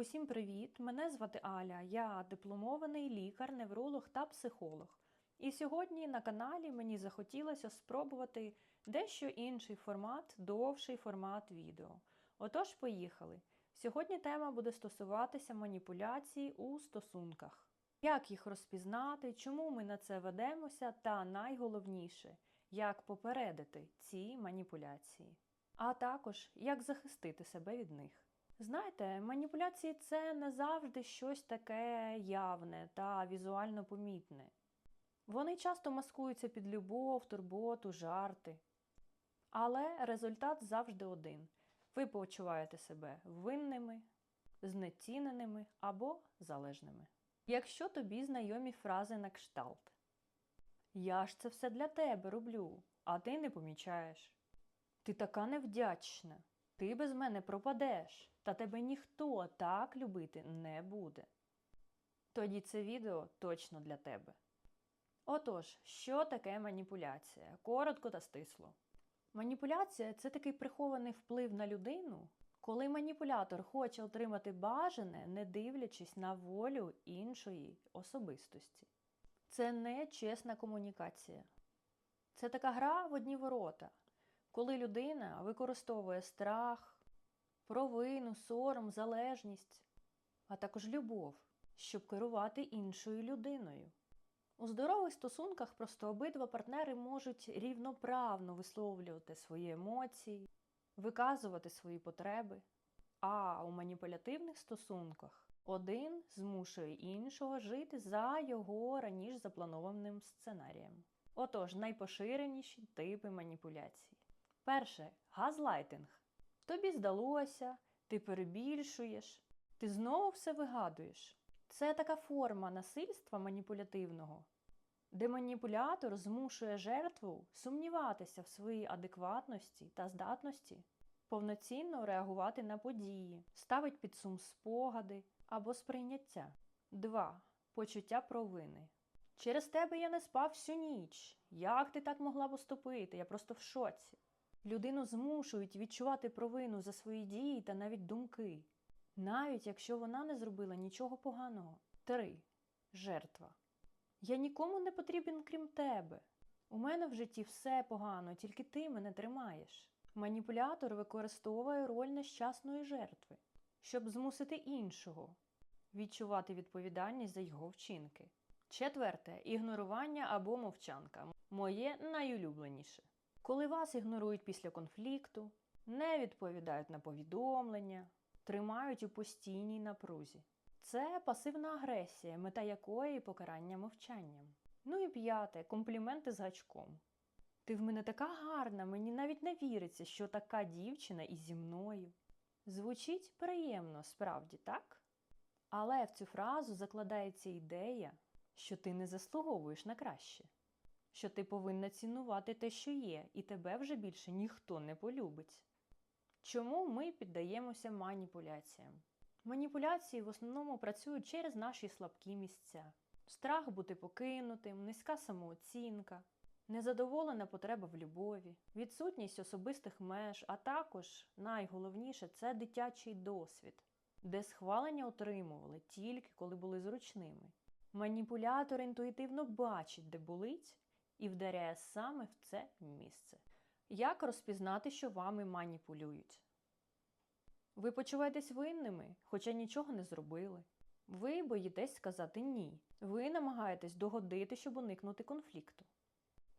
Усім привіт! Мене звати Аля. Я дипломований лікар, невролог та психолог. І сьогодні на каналі мені захотілося спробувати дещо інший формат, довший формат відео. Отож, поїхали. Сьогодні тема буде стосуватися маніпуляцій у стосунках. Як їх розпізнати, чому ми на це ведемося, та найголовніше, як попередити ці маніпуляції, а також як захистити себе від них. Знаєте, маніпуляції це не завжди щось таке явне та візуально помітне. Вони часто маскуються під любов, турботу, жарти. Але результат завжди один: ви почуваєте себе винними, знеціненими або залежними. Якщо тобі знайомі фрази на кшталт Я ж це все для тебе роблю, а ти не помічаєш. Ти така невдячна. Ти без мене пропадеш, та тебе ніхто так любити не буде. Тоді це відео точно для тебе. Отож, що таке маніпуляція? Коротко та стисло. Маніпуляція це такий прихований вплив на людину, коли маніпулятор хоче отримати бажане, не дивлячись на волю іншої особистості. Це не чесна комунікація. Це така гра в одні ворота, коли людина використовує страх, провину, сором, залежність, а також любов, щоб керувати іншою людиною. У здорових стосунках просто обидва партнери можуть рівноправно висловлювати свої емоції, виказувати свої потреби. А у маніпулятивних стосунках один змушує іншого жити за його раніше запланованим сценарієм. Отож, найпоширеніші типи маніпуляцій. Перше газлайтинг. Тобі здалося, ти перебільшуєш, ти знову все вигадуєш. Це така форма насильства маніпулятивного, де маніпулятор змушує жертву сумніватися в своїй адекватності та здатності, повноцінно реагувати на події, ставить під сум спогади або сприйняття. 2. Почуття провини. Через тебе я не спав всю ніч. Як ти так могла поступити? Я просто в шоці. Людину змушують відчувати провину за свої дії та навіть думки, навіть якщо вона не зробила нічого поганого. 3. Жертва. Я нікому не потрібен, крім тебе. У мене в житті все погано, тільки ти мене тримаєш. Маніпулятор використовує роль нещасної жертви, щоб змусити іншого відчувати відповідальність за його вчинки. Четверте ігнорування або мовчанка. Моє найулюбленіше. Коли вас ігнорують після конфлікту, не відповідають на повідомлення, тримають у постійній напрузі. Це пасивна агресія, мета якої покарання мовчанням. Ну і п'яте компліменти з гачком. Ти в мене така гарна, мені навіть не віриться, що така дівчина і зі мною. Звучить приємно, справді, так? Але в цю фразу закладається ідея, що ти не заслуговуєш на краще, що ти повинна цінувати те, що є, і тебе вже більше ніхто не полюбить. Чому ми піддаємося маніпуляціям? Маніпуляції в основному працюють через наші слабкі місця: страх бути покинутим, низька самооцінка, незадоволена потреба в любові, відсутність особистих меж, а також найголовніше це дитячий досвід, де схвалення отримували тільки коли були зручними. Маніпулятор інтуїтивно бачить, де болить, і вдаряє саме в це місце. Як розпізнати, що вами маніпулюють? Ви почуваєтесь винними, хоча нічого не зробили. Ви боїтесь сказати ні. Ви намагаєтесь догодити, щоб уникнути конфлікту.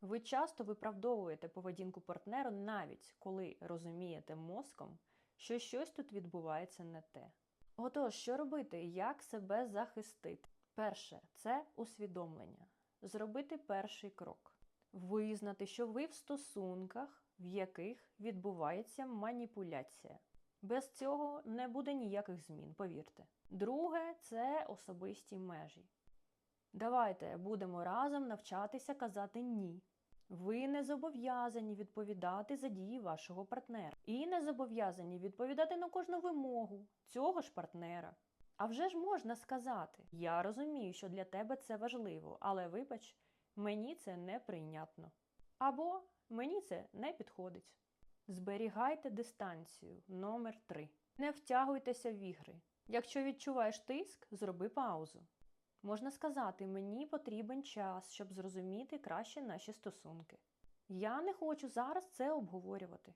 Ви часто виправдовуєте поведінку партнера навіть коли розумієте мозком, що щось тут відбувається не те. Отож, що робити, як себе захистити? Перше це усвідомлення. Зробити перший крок. Визнати, що ви в стосунках, в яких відбувається маніпуляція. Без цього не буде ніяких змін, повірте. Друге це особисті межі. Давайте будемо разом навчатися казати ні. Ви не зобов'язані відповідати за дії вашого партнера. І не зобов'язані відповідати на кожну вимогу цього ж партнера. А вже ж можна сказати: я розумію, що для тебе це важливо, але вибач, мені це неприйнятно. Або мені це не підходить. Зберігайте дистанцію номер 3 Не втягуйтеся в ігри. Якщо відчуваєш тиск, зроби паузу. Можна сказати, мені потрібен час, щоб зрозуміти краще наші стосунки. Я не хочу зараз це обговорювати.